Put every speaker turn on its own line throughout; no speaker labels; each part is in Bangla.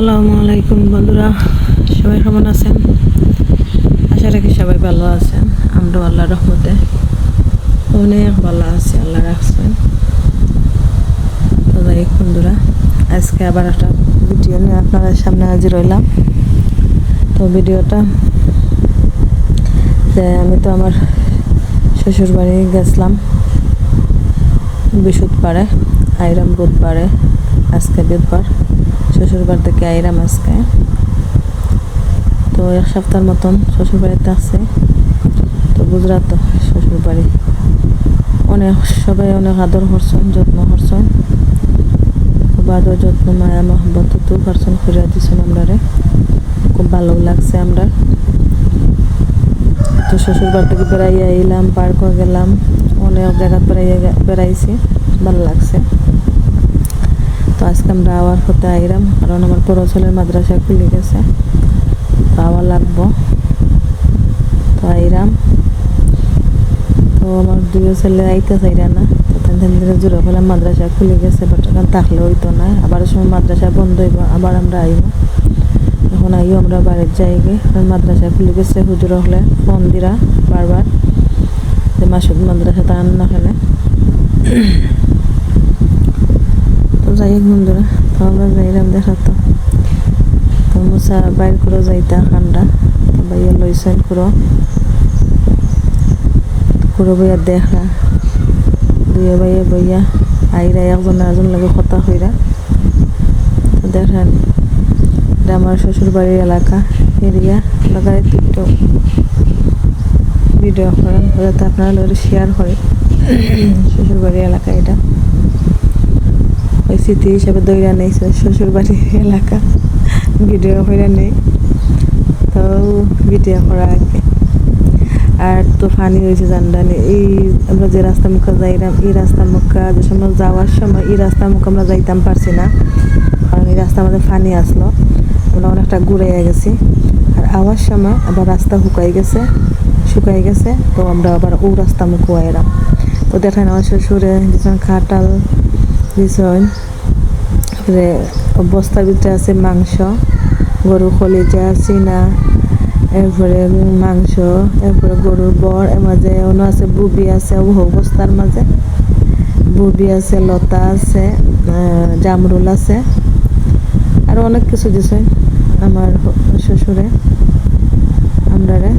আসসালামু আলাইকুম বন্ধুরা, সবাই কেমন আছেন? আশা রাখি সবাই ভালো আছেন। আমরাও আল্লাহ রহমতে অনেক ভালো আছি আল্লাহ রাখছেন তো বন্ধুরা, আজকে আবার একটা ভিডিও নিয়ে আপনাদের সামনে হাজির হইলাম। তো ভিডিওটা যে আমি তো আমার শ্বশুর বাড়ি গেছিলাম বৃহস্পতিবারে, আইরাম বুধবারে, আজকে বুধবার। শ্বশুরবাড়ি থেকে আইরাম আজকে। তো এক সপ্তাহের মতন শ্বশুরবাড়িতে আছে। তো গুজরাট শ্বশুরবাড়ি। অনেক সবাই অনেক আদর করছেন, যত্ন করছেন। আদর যত্ন, মায়া মহব্বত তো পারছেন করিয়া দিছেন আমরারে। খুব ভালো লাগছে আমরা তো শ্বশুরবাড়ি থেকে বেড়াইয়া এলাম পার্কও গেলাম। অনেক জায়গা বেড়াইয়া বেড়াইছি, ভালো লাগছে। তো আজকে আমরা আবার হতে আইরাম। কারণ আমার বড় ছেলের মাদ্রাসা খুলে গেছে। তো আবার লাগবো। তো আইরাম। তো আমার দুই ছেলে আইতে চাইরা না জোরে ফেলাম মাদ্রাসা খুলে গেছে বাট এখন থাকলে হইতো না। আবার সময় মাদ্রাসা বন্ধ হইব, আবার আমরা আইব। এখন আইও, আমরা বাড়ির যাইগে। কারণ মাদ্রাসা খুলে গেছে, হুজুর হলে ফোন দিরা বারবার। যে মাসুদ মাদ্রাসা তা না খেলে যাই হোক বন্ধুরা, তো আমরা যাইলাম দেখাতো তো। মুসা বাইর করে যাইতা ঠান্ডা তো বাইয়া লইছেন করো করো বইয়া দেখা। দুইয়া বাইয়া বইয়া আইরা একজন একজন লাগে কথা হইরা। তো দেখান, এটা আমার শ্বশুর বাড়ির এলাকা, এরিয়া এলাকার একটু ভিডিও করেন যাতে আপনারা শেয়ার করে শ্বশুর বাড়ির এলাকা এটা। স্মৃতি হিসাবে দইরা নেই, শ্বশুর বাড়ির এলাকা। ভিডিও করে নেই। তো ভিডিও করা আর তো ফানি হয়েছে জানডানি এই আমরা যে রাস্তা মুখে যাইলাম, এই রাস্তা মুখা যে সময় যাওয়ার সময় এই রাস্তা মুখে আমরা যাইতাম পারছি না। কারণ এই রাস্তা আমাদের ফানি আসলো। আমরা অনেকটা ঘুরাইয়া গেছি। আর আওয়ার সময় আবার রাস্তা শুকাই গেছে শুকাই গেছে, তো আমরা আবার ও রাস্তা মুখে আইলাম। তো দেখেন আমার শ্বশুরে যেজন খাটাল তারপরে বস্তার ভিতরে আছে মাংস, গরু কলিজা চিনা, এরপরে মাংস, এরপরে গরুর বর, এর মাঝে অন্য আছে বুবি আছে বহু বস্তার মাঝে। বুবি আছে, লতা আছে জামরুল আছে, আর অনেক কিছু দিছে আমার শ্বশুরে। আমরারে,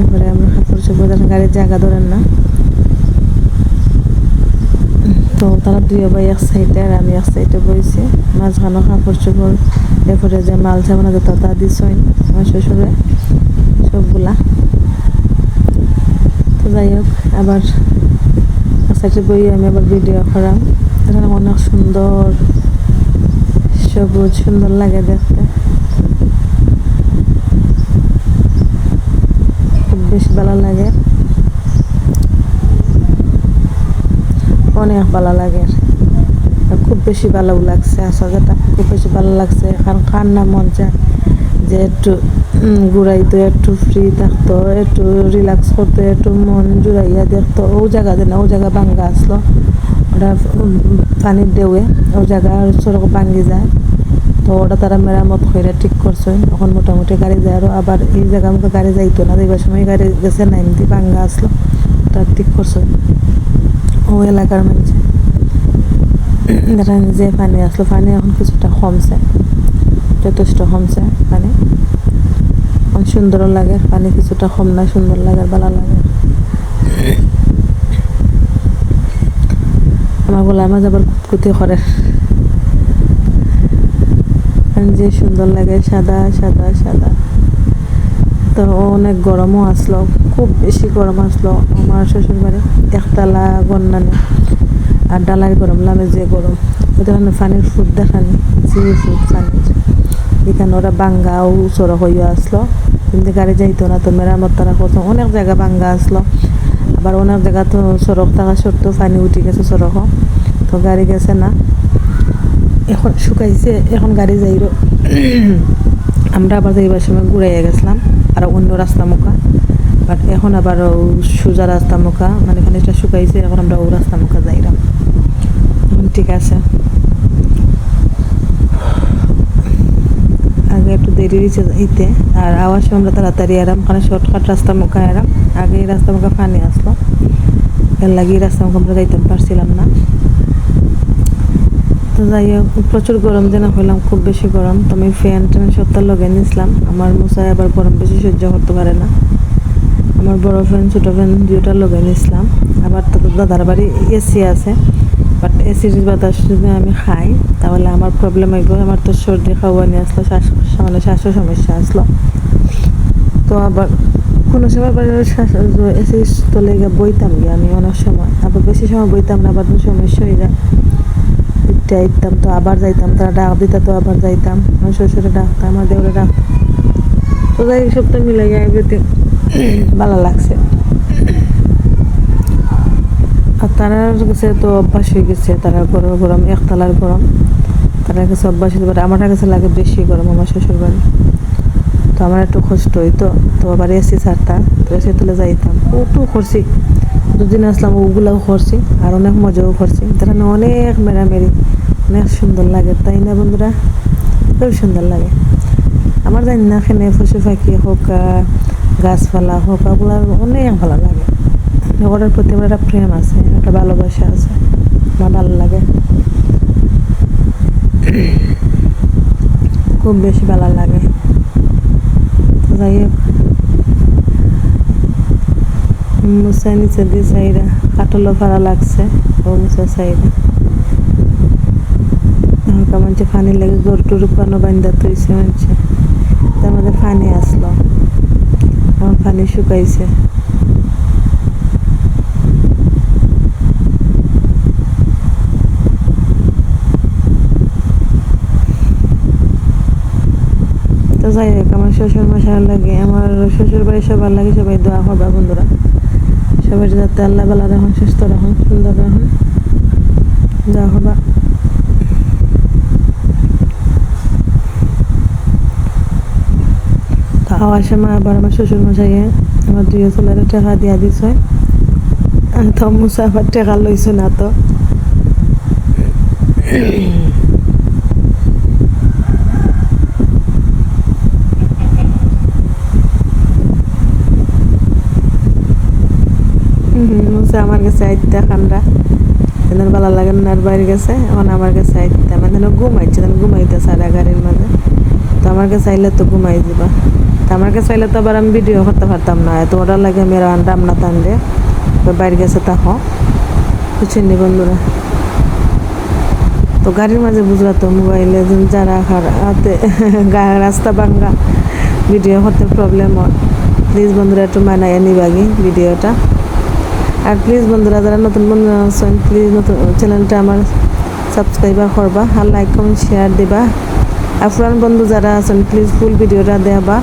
এরপরে আমরা কাপড় চোপড় গাড়ির জায়গা ধরেন না। তো তারা দুই ভাই এক সাইডে আর আমি এক সাইডে বইছি। মাঝখানে কাপড় চোপড়, এরপরে যে মাল চাপানো যেত তা দিছই আমার শ্বশুরে, সবগুলা। তো যাই হোক, আবার এক সাইডে বই আমি আবার ভিডিও করাম। এখানে অনেক সুন্দর, সবুজ, সুন্দর লাগে দেখতে। খুব বেশি ভালো লাগে। অনেক ভালো লাগে। খুব বেশি ভালো লাগছে আসলে খুব বেশি ভালো লাগছে। কারণ কান্না মন চায় যে একটু ঘুরাইতো একটু ফ্রি থাকতো, একটু রিল্যাক্স করতো, একটু মন জুড়াইয়া দেখতো। ও জায়গা দেয় না ও জায়গা ভাঙ্গা আসলো। ওটা পানির ঢেউয়ে, ও জায়গা সড়ক ভাঙ্গি যায়। তো ওটা তারা মেরামত করে ঠিক করছে। এখন মোটামুটি গাড়ি যায় আরও আবার এই জায়গা আমাকে গাড়ি যাইতো না। যাইবার সময় গাড়ি গেছে না এমনি ভাঙ্গা আসলো। ওটা ঠিক করছে। ও এলাকার মানুষ। দেখেন যে পানি আসলো, পানি এখন কিছুটা কমছে, যথেষ্ট কমছে পানি। সুন্দরও লাগে, পানি কিছুটা কম না, সুন্দর লাগে, ভালো লাগে। আমার গোলা মাছ আবার কুতকুতি করে। যে সুন্দর লাগে, সাদা সাদা সাদা। তো অনেক গরমও আসলো, খুব বেশি গরম আসলো আমার শ্বশুর বাড়ি একতলা গন্নানে আর ডালাই গরম লাগে যে গরম ওদের পানির ফুট দেখানি যে ফুট পানির এখানে ওরা বাঙ্গাও সড়ক হইয়া আসলো, কিন্তু গাড়ি যাইতো না, তো মেরামত তারা করতো। অনেক জায়গা বাঙ্গা আসলো, আবার অনেক জায়গা তো সড়ক থাকা সত্ত্বেও পানি উঠে গেছে সড়ক তো গাড়ি গেছে না। এখন শুকাইছে, এখন গাড়ি যাইরো। আমরা আবার যাইবার সময় ঘুরাইয়া গেছিলাম। আর অন্য রাস্তা মুখা। বাট এখন আবার সোজা রাস্তা মুখা। মানে খানিকটা শুকাইছে, এখন আমরা ও রাস্তা মুখা যাইলাম ঠিক আছে। আগে একটু দেরি হয়েছে হইতে আর সময় আমরা তাড়াতাড়ি আরাম কারণ শর্টকাট রাস্তা মুখা আরাম আগে রাস্তা মুখা পানি আসলো। এর লাগে এই রাস্তা মুখে আমরা যাইতে পারছিলাম না। যাই হোক প্রচুর গরম যেন হইলাম, খুব বেশি গরম। তো আমি ফ্যান ট্যান সবটা লগে নিয়েছিলাম আমার মশাই আবার গরম বেশি সহ্য করতে পারে না। আমার বড় ফ্যান, ছোটো ফ্যান দুইটা লগে নিয়েছিলাম আবার তো দাদার বাড়ি এসি আছে বাট এসির বাতাস যদি আমি খাই, তাহলে আমার প্রবলেম হইব। আমার তো সর্দি খাওয়ানি আসলো, শ্বাস মানে শ্বাসের সমস্যা আসলো। তো আবার কোনো সময় শ্বাস এসির তলে বইতাম গিয়ে আমি অনেক সময়। আবার বেশি সময় বইতাম না, আবার সমস্যা হয়ে যায়। দিকটা আইতাম তো, আবার যাইতাম। তারা ডাক দিতা তো, আবার যাইতাম। আমার শ্বশুরে ডাকতাম আমার দেওরে ডাকতাম তো যাই সবটা মিলে এভরিথিং ভালো লাগছে। আর তারার কাছে তো অভ্যাস হয়ে গেছে তারা গরম গরম, একতলার গরম। তারা কাছে অভ্যাস হতে পারে। আমার কাছে লাগে বেশি গরম, আমার শ্বশুর বাড়ি তো আমার একটু কষ্ট হইতো। তো আবার এসি ছাড়তা, তো এসি তুলে যাইতাম। কত করছি। দুদিন আসলাম, ওগুলাও করছি। আর অনেক মজাও করছি। তারা অনেক মেরামেরি অনেক সুন্দর লাগে, তাই না বন্ধুরা? খুব সুন্দর লাগে। আমার জানি না, এখানে পশু পাখি হোক গাছপালা হোক ওগুলো অনেক ভালো লাগে। ওটার প্রতি আমার একটা প্রেম আছে, একটা ভালোবাসা আছে। আমার ভালো লাগে। খুব বেশি ভালো লাগে। যাই হোক। নিচে দিয়ে সাইরা কাটলো ফাড়া লাগছে, ও মুসা সাইরা। হালকা মানছে ফানি লাগে গরু টরু পানো বান্ধা তৈছে মানছে তো আমাদের ফানি আসলো। আমার পানি শুকাইছে। তো যাই হোক, আমার শ্বশুর মশাই লাগে, আমার শ্বশুর বাড়ি সবার লাগে সবাই দোয়া হবে বন্ধুরা। সবাই যাতে আল্লাহ বেলা রাখুন, সুস্থ রাখুন, সুন্দর রাখুন। যা হবা তো আওয়ার সময় আবার আমার শ্বশুর মশাইয়ে আমার দুই ছেলের টাকা দিয়া দিছে। তো মুসা আবার টাকা লইছে না তো। মুসা আমার কাছে আইতে খান্ডা এদের ভালো লাগে না বাইরে গেছে, এখন আমার কাছে আইতে আমি যেন ঘুমাইছে ঘুমাইতে সারা গাড়ির মাঝে তো আমার কাছে আইলে তো ঘুমাই দিবা। তো আমার কাছে আইলে তো আবার আমি ভিডিও করতে পারতাম না। এত ওটা লাগে আমি রান্নাম না টানলে তো বাইরে গেছে, তা হ। বুঝছেন বন্ধুরা। তো গাড়ির মাঝে বুঝলা তো মোবাইলে যারা হাতে রাস্তা ভাঙ্গা ভিডিও করতে প্রবলেম হয়। প্লিজ বন্ধুরা, একটু মানাইয়া নিবাগি ভিডিওটা আর প্লিজ বন্ধুরা, যারা নতুন বন্ধুরা আছেন প্লিজ নতুন চ্যানেলটা আমার সাবস্ক্রাইবার করবা। আর লাইক কমেন্ট শেয়ার দিবা। আর পুরান বন্ধু যারা আছেন প্লিজ ফুল ভিডিওটা দেবা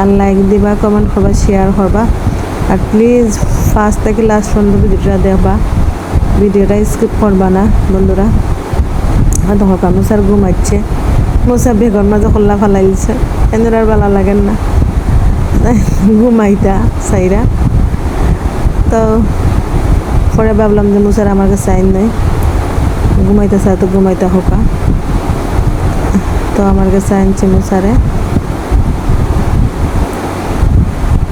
আর লাইক দিবা কমেন্ট করবা শেয়ার করবা। আর প্লিজ ফার্স্ট থেকে লাস্ট পর্যন্ত ভিডিওটা দেবা ভিডিওটা স্কিপ করবা না, বন্ধুরা। আর দেখো মুসার ঘুমাচ্ছে। মুসা বেগর মাঝে খোল্লা ফালাই দিছে। এদের আর ভালো লাগেন না। ঘুমাইতা সাইরা। তো পরে ভাবলাম যে মুসার আমার কাছে আইন নাই। ঘুমাইতে চায় তো ঘুমাইতে হোকা তো আমার কাছে আনছে মুসারে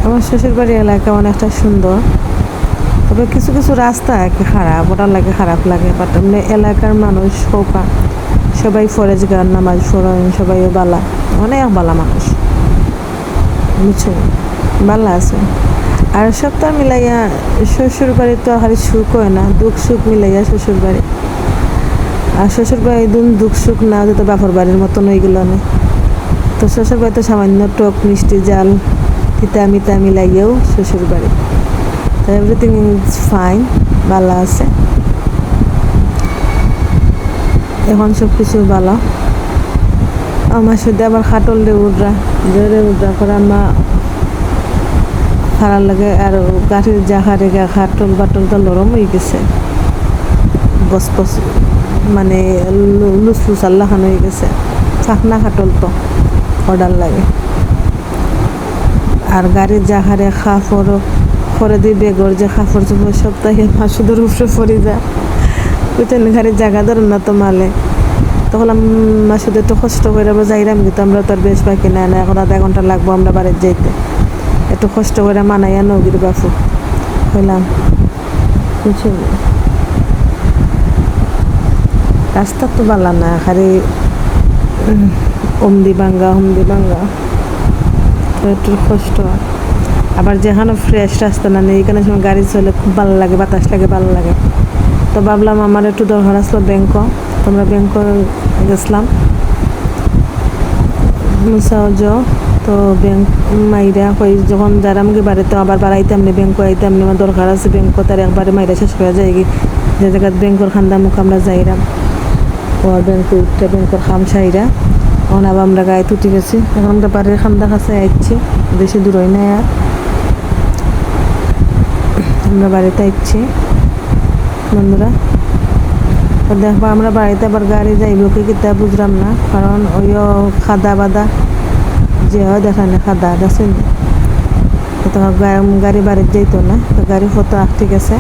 আমার শ্বশুর বাড়ি এলাকা অনেকটা সুন্দর। তবে কিছু কিছু রাস্তা কি খারাপ, ওটার লাগে খারাপ লাগে বাট এমনি এলাকার মানুষ হোকা সবাই ফরেজ গান, নামাজ ফোরেন সবাইও বালা, অনেক বালা মানুষ। বুঝছ? বালা আছে। আর সপ্তাহ মিলাইয়া শ্বশুর বাড়ি তো আর সুখ হয় না, দুঃখ সুখ মিলাইয়া শ্বশুর বাড়ি আর শ্বশুর বাড়ি দুন দুঃখ সুখ না হলে তো বাপর বাড়ির মতন ওইগুলো গেল না তো শ্বশুর বাড়ি তো সামান্য টক, মিষ্টি, জাল তিতা মিতা মিলাইয়াও শ্বশুর বাড়ি তো এভরিথিং ইজ ফাইন ভালো আছে। এখন সব কিছু ভালো। আমার সাথে আবার খাটল দে উডরা, জোরে উডরা করে আমার খারাপ লাগে আর গাড়ির জাহারে গা খাটল বাটল তো নরম হয়ে গেছে। বস বস মানে লু- লুস লুস আল্লাহ খান হয়ে গেছে। ফাঁকনা খাটল তো, অর্ডার লাগে। আর গাড়ির জাহারে খাফর ফরে দিয়ে বেগর যে খাফর চোপড় সপ্তাহে মাসুদের উপরে ফরি যা বুঝছেন গাড়ির জায়গা ধরেন না তো মালে। তখন আমার শুধু একটু কষ্ট করে আমরা যাইলাম কিন্তু আমরা তো আর বেশ বাকি না না, এখন আধা ঘণ্টা লাগবো আমরা বাড়ির যাইতে। একটু কষ্ট করে মানাইয়া নগির বাপু। হইলাম বুঝছেন রাস্তা তো ভালো না, খালি অমদি বাঙ্গা হমদি বাঙ্গা। একটু কষ্ট। আবার যেখানে ফ্রেশ রাস্তা না নেই, এখানে সময় গাড়ি চলে খুব ভালো লাগে, বাতাস লাগে, ভালো লাগে। তো ভাবলাম আমার একটু দরকার আসলো ব্যাংক তোমরা ব্যাংক গেছিলাম। সাহায্য তো ব্যাংক মাইরা কই যখন যারা আমাকে বাড়িতে আবার বাড়াইতাম নি ব্যাংক আইতাম নি আমার দরকার আছে ব্যাংক তার একবারে মাইরা শেষ হয়ে যায় কি। যে জায়গায় ব্যাংকর খান্দা মুখ আমরা যাইরাম। ওর ব্যাংক উঠতে ব্যাংকর খাম সাইরা। এখন আবার আমরা গায়ে তুটি গেছি। এখন আমরা বাড়ির খান্দা কাছে আইছি বেশি দূর হয় না আর। আমরা বাড়িতে আইছি বন্ধুরা। দেখব আমরা বাড়িতে আবার গাড়ি যাইব, কি কিতা বুঝলাম না, কারণ ওইও খাদা বাদা, যে হয় দেখা না খাদা, দেখছেন? তো গাড়ি বাড়িতে যাইতো না, তো গাড়ি কত ঠিক আছে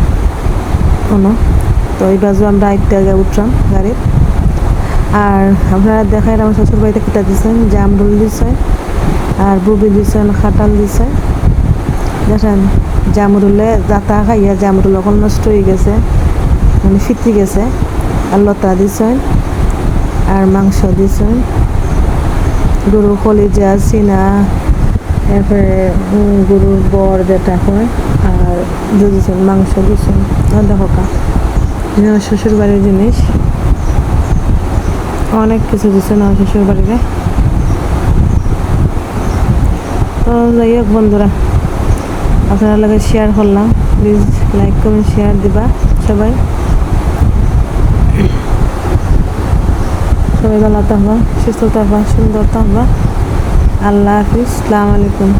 কোনো তো এই বাজু আমরা আগে উঠলাম গাড়ির। আর আপনারা দেখাই আমার শ্বশুর বাড়িতে কিতা দিচ্ছেন জামরুল দিচ্ছেন আর বুবি দিচ্ছেন খাটাল দিচ্ছেন দেখেন, জামরুলে জাতা খাইয়া জামরুল অকল নষ্ট হয়ে গেছে মানে ফিটি গেছে। আর লতা দিছেন আর মাংস দিছেন গরুর কলিজা, চিনা, এরপরে গরুর বর যেটা হয় আর দিয়েছেন, মাংস দিছেন আর দেখো শ্বশুর বাড়ির জিনিস। অনেক কিছু দিচ্ছেন আমার শ্বশুর বাড়িতে। তো যাই হোক বন্ধুরা আপনার লাগে শেয়ার করলাম। প্লিজ লাইক কমেন্ট শেয়ার দিবা সবাই। সবাই ভালো থাকবা, সুস্থ থাকবা, সুন্দর থাকবা। আল্লাহ হাফিজ, সালাম আলাইকুম।